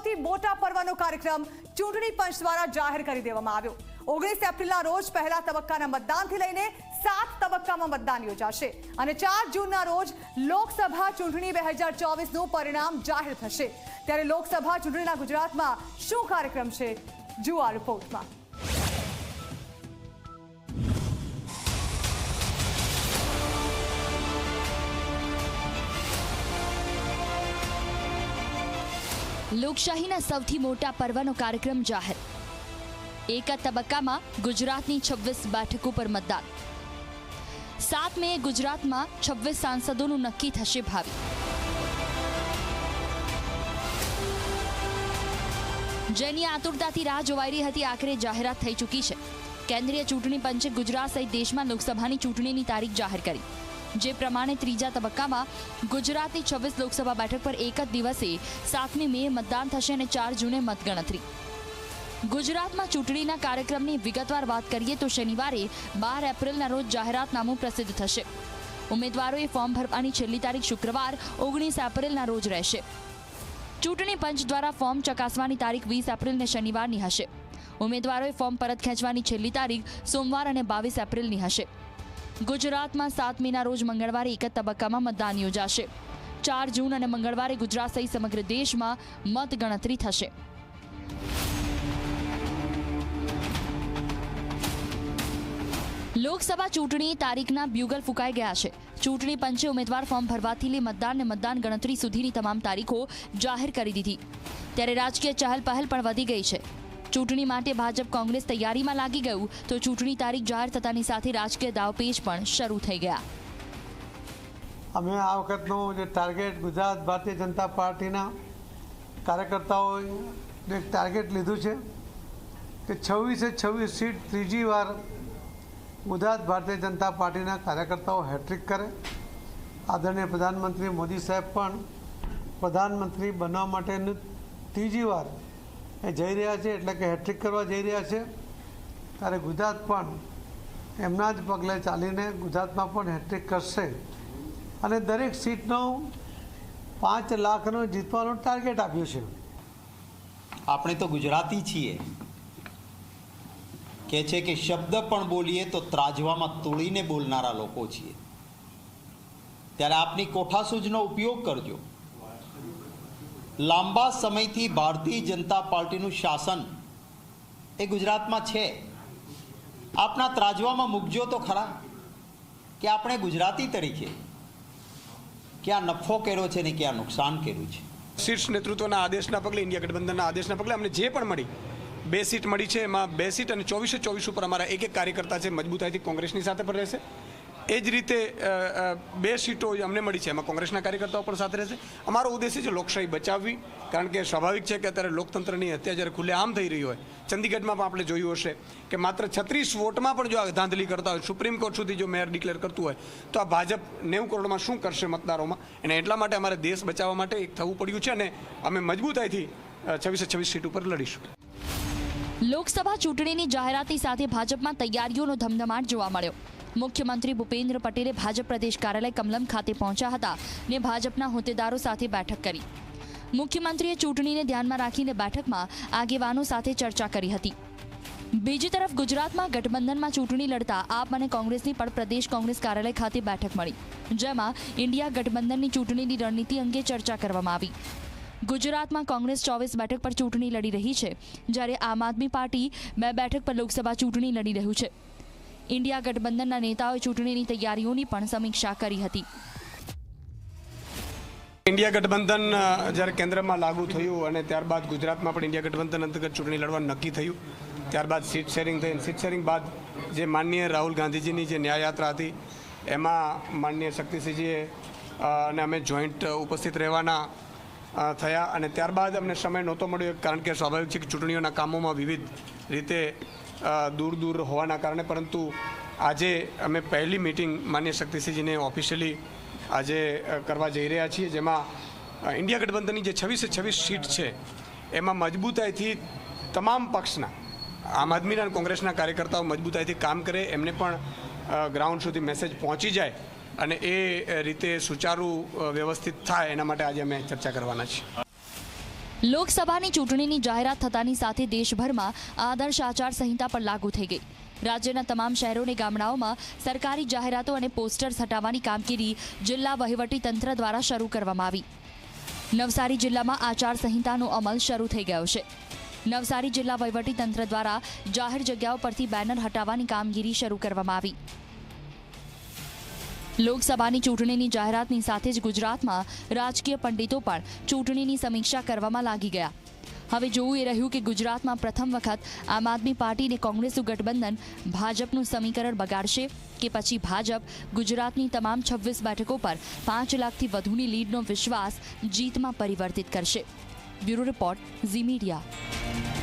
સૌથી મોટા પર્વનો કાર્યક્રમ ચૂંટણી પંચ દ્વારા જાહેર કરી દેવામાં આવ્યો. ઓગણીસ એપ્રિલના રોજ પહેલા તબક્કાના મતદાનથી લઈને સાત તબક્કામાં મતદાન યોજાશે અને ચાર જૂનના રોજ લોકસભા ચૂંટણી બે હજાર ચોવીસનું પરિણામ જાહેર થશે. ત્યારે લોકસભા ચૂંટણીના ગુજરાતમાં શું કાર્યક્રમ છે? જુઓ આ રિપોર્ટમાં લોકશાહીના સૌથી મોટા પર્વનો કાર્યક્રમ જાહેર. એક તબક્કામાં ગુજરાતની છવ્વીસ બેઠકો પર મતદાન. સાત મે ગુજરાતમાં છવ્વીસ સાંસદોનું નક્કી થશે ભાવિ. જેની આતુરતાથી રાહ જોવાઈ રહી હતી, આખરે જાહેરાત થઈ ચૂકી છે. કેન્દ્રીય ચૂંટણી પંચે ગુજરાત સહિત દેશમાં લોકસભાની ચૂંટણીની તારીખ જાહેર કરી. જે પ્રમાણે ત્રીજા તબક્કામાં ગુજરાતની છવ્વીસ લોકસભા બેઠક પર એક જ દિવસે સાતમી મે મતદાન થશે અને ચાર જૂને મતગણતરી. ગુજરાતમાં ચૂંટણીના કાર્યક્રમની વિગતવાર વાત કરીએ તો શનિવારે બાર એપ્રિલના રોજ જાહેરાતનામું પ્રસિદ્ધ થશે. ઉમેદવારોએ ફોર્મ ભરવાની છેલ્લી તારીખ શુક્રવાર ઓગણીસ એપ્રિલના રોજ રહેશે. ચૂંટણી પંચ દ્વારા ફોર્મ ચકાસવાની તારીખ વીસ એપ્રિલને શનિવારની હશે. ઉમેદવારોએ ફોર્મ પરત ખેંચવાની છેલ્લી તારીખ સોમવાર અને બાવીસ એપ્રિલની હશે. ગુજરાતમાં સાત મેના રોજ મંગળવારે એક જ તબક્કામાં મતદાન યોજાશે. ચાર જૂન અને મંગળવારે ગુજરાત સહિત સમગ્ર દેશમાં મતગણતરી થશે. લોકસભા ચૂંટણી તારીખના બ્યુગલ ફૂંકાઈ ગયા છે. ચૂંટણી પંચે ઉમેદવાર ફોર્મ ભરવાથી લઈ મતદાન અને મતદાન ગણતરી સુધીની તમામ તારીખો જાહેર કરી દીધી. ત્યારે રાજકીય ચહલ પહલ પણ વધી ગઈ છે. ચૂંટણી માટે ભાજપ કોંગ્રેસ તૈયારીમાં લાગી ગયું તો ચૂંટણી તારીખ જાહેર થતાની સાથે રાજકીય દાવપેચ પણ શરૂ થઈ ગયા. અમે આ વખતનું જે ટાર્ગેટ ગુજરાત ભારતીય જનતા પાર્ટીના કાર્યકર્તાઓએ એક ટાર્ગેટ લીધું છે કે છવ્વીસે છવ્વીસ સીટ ત્રીજી વાર ગુજરાત ભારતીય જનતા પાર્ટીના કાર્યકર્તાઓ હેટ્રિક કરે. આદરણીય પ્રધાનમંત્રી મોદી સાહેબ પણ પ્રધાનમંત્રી બનવા માટેનું ત્રીજી વાર એ જઈ રહ્યા છે એટલે કે હેટ્રિક કરવા જઈ રહ્યા છે. ત્યારે ગુજરાત પણ એમના જ પગલે ચાલીને ગુજરાતમાં પણ હેટ્રિક કરશે. અને દરેક સીટનો પાંચ લાખનો જીતવાનો ટાર્ગેટ આપ્યો છે. આપણે તો ગુજરાતી છીએ. કે છે કે શબ્દ પણ બોલીએ તો ત્રાજવામાં તોડીને બોલનારા લોકો છીએ. ત્યારે આપની કોઠાસૂજનો ઉપયોગ કરજો. લાંબા સમયથી ભારતીય જનતા પાર્ટીનું શાસન એ ગુજરાતમાં છે. આપના ત્રાજવામાં મૂકજો તો ખરા કે આપણે ગુજરાતી તરીકે ક્યાં નફો કર્યો છે ને ક્યાં નુકસાન કર્યું છે. શીર્ષ નેતૃત્વના આદેશના પગલે, ઇન્ડિયા ગઠબંધનના આદેશના પગલે અમને જે પણ મળી, બે સીટ મળી છે, એમાં બે સીટ અને ચોવીસે ચોવીસ ઉપર અમારા એક એક કાર્યકર્તા છે, મજબૂતાઈથી કોંગ્રેસની સાથે પણ રહેશે. એ જ રીતે બે સીટો અમને મળી છે. એમાં કોંગ્રેસના કાર્યકર્તાઓ પણ સાથે રહેશે. અમારો ઉદ્દેશ્ય છે લોકશાહી બચાવવી, કારણ કે સ્વાભાવિક છે કે અત્યારે લોકતંત્રની હત્યા જ્યારે ખુલ્લેઆમ થઈ રહી હોય, ચંદીગઢમાં પણ આપણે જોયું હશે કે માત્ર છત્રીસ વોટમાં પણ જો આ ધાંધલી કરતા હોય, સુપ્રીમ કોર્ટ સુધી જો મેયર ડિક્લેર કરતું હોય, તો આ ભાજપ નેવું કરોડમાં શું કરશે મતદારોમાં? અને એટલા માટે અમારે દેશ બચાવવા માટે એક થવું પડ્યું છે અને અમે મજબૂતાઈથી છવ્વીસે છવ્વીસ સીટ ઉપર લડીશું. લોકસભા ચૂંટણીની જાહેરાતની સાથે ભાજપમાં તૈયારીઓનો ધમધમાટ જોવા મળ્યો. મુખ્યમંત્રી ભૂપેન્દ્ર પટેલે ભાજપ પ્રદેશ કાર્યાલય કમલમ ખાતે પહોંચ્યા હતા ને ભાજપના હોદ્દેદારો સાથે બેઠક કરી. મુખ્યમંત્રીએ ચૂંટણીને ધ્યાનમાં રાખીને બેઠકમાં આગેવાનો સાથે ચર્ચા કરી હતી. બીજી તરફ ગુજરાતમાં ગઠબંધનમાં ચૂંટણી લડતા આપ અને કોંગ્રેસની પણ પ્રદેશ કોંગ્રેસ કાર્યાલય ખાતે બેઠક મળી, જેમાં ઇન્ડિયા ગઠબંધનની ચૂંટણીની રણનીતિ અંગે ચર્ચા કરવામાં આવી. ગુજરાતમાં કોંગ્રેસ ચોવીસ બેઠક પર ચૂંટણી લડી રહી છે, જ્યારે આમ આદમી પાર્ટી બે બેઠક પર લોકસભા ચૂંટણી લડી રહ્યું છે. ઇન્ડિયા ગઠબંધનના નેતાઓએ ચૂંટણીની તૈયારીઓની પણ સમીક્ષા કરી હતી. ઇન્ડિયા ગઠબંધન જ્યારે કેન્દ્રમાં લાગુ થયું અને ત્યારબાદ ગુજરાતમાં પણ ઇન્ડિયા ગઠબંધન અંતર્ગત ચૂંટણી લડવાનું નક્કી થયું, ત્યારબાદ સીટ શેરિંગ થઈ સીટ શેરિંગ બાદ જે માનનીય રાહુલ ગાંધીજીની જે ન્યાયયાત્રા હતી, એમાં માનનીય શક્તિસિંહજીએ અને અમે જોઈન્ટ ઉપસ્થિત રહેવાના થયા અને ત્યારબાદ અમને સમય નહોતો મળ્યો, કારણ કે સ્વાભાવિક છે કે ચૂંટણીઓના કામોમાં વિવિધ રીતે દૂર દૂર હોવાના કારણે, પરંતુ આજે અમે પહેલી મિટિંગ માન્ય શક્તિસિંહજીને ઓફિશિયલી આજે કરવા જઈ રહ્યા છીએ, જેમાં ઇન્ડિયા ગઠબંધનની જે છવ્વીસે છવ્વીસ સીટ છે, એમાં મજબૂતાઈથી તમામ પક્ષના, આમ આદમીના અને કોંગ્રેસના કાર્યકર્તાઓ મજબૂતાઈથી કામ કરે, એમને પણ ગ્રાઉન્ડ સુધી મેસેજ પહોંચી જાય અને એ રીતે સુચારુ વ્યવસ્થિત થાય, એના માટે આજે અમે ચર્ચા કરવાના છીએ. લોકસભાની ચૂંટણીની જાહેરાત થતાની સાથે દેશભરમાં આદર્શ આચાર સંહિતા પર લાગુ થઈ ગઈ. રાજ્યના તમામ શહેરો અને ગામડાઓમાં સરકારી જાહેરાતો અને પોસ્ટર્સ હટાવવાની કામગીરી જિલ્લા વહીવટી તંત્ર દ્વારા શરૂ કરવામાં આવી. નવસારી જિલ્લામાં આચાર સંહિતાનો અમલ શરૂ થઈ ગયો છે. નવસારી જિલ્લા વહીવટી તંત્ર દ્વારા જાહેર જગ્યાઓ પરથી બેનર હટાવવાની કામગીરી શરૂ કરવામાં આવી. લોકસભાની ચૂંટણીની જાહેરાતની સાથે જ ગુજરાતમાં રાજકીય પંડિતો પણ ચૂંટણીની સમીક્ષા કરવામાં લાગી ગયા. હવે જોવું એ રહ્યું કે ગુજરાતમાં પ્રથમ વખત આમ આદમી પાર્ટી અને કોંગ્રેસનું ગઠબંધન ભાજપનું સમીકરણ બગાડશે કે પછી ભાજપ ગુજરાતની તમામ છવ્વીસ બેઠકો પર પાંચ લાખથી વધુની લીડનો વિશ્વાસ જીતમાં પરિવર્તિત કરશે. Bureau report Zee Media.